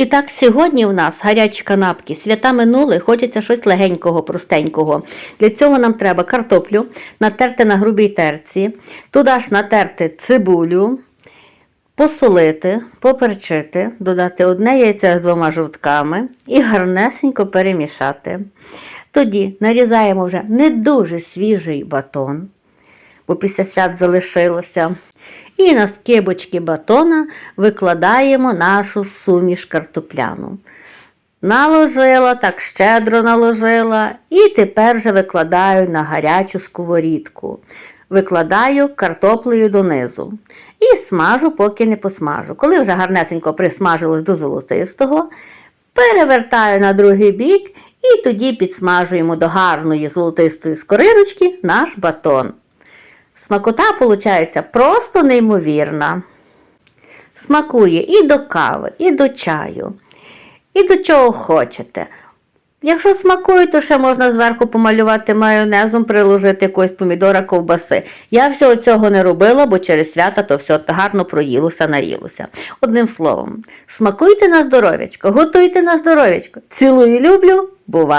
І так, сьогодні у нас гарячі канапки, свята минули, хочеться щось легенького, простенького. Для цього нам треба картоплю натерти на грубій терці, туди ж натерти цибулю, посолити, поперчити, додати одне яйце з двома жовтками і гарнесенько перемішати. Тоді нарізаємо вже не дуже свіжий батон, бо після свят залишилося. І на скибочки батона викладаємо нашу суміш картопляну. Наложила, так щедро наложила, і тепер вже викладаю на гарячу сковорідку. Викладаю картоплею донизу. І смажу, поки не посмажу. Коли вже гарнесенько присмажилось до золотистого, перевертаю на другий бік і тоді підсмажуємо до гарної золотистої скориночки наш батон. Смакота виходить просто неймовірна. Смакує і до кави, і до чаю, і до чого хочете. Якщо смакує, то ще можна зверху помалювати майонезом, приложити якогось помідора ковбаси. Я всього цього не робила, бо через свята то все гарно проїлося, наїлося. Одним словом, смакуйте на здоров'ячко, готуйте на здоров'ячко. Цілую, люблю, бувай!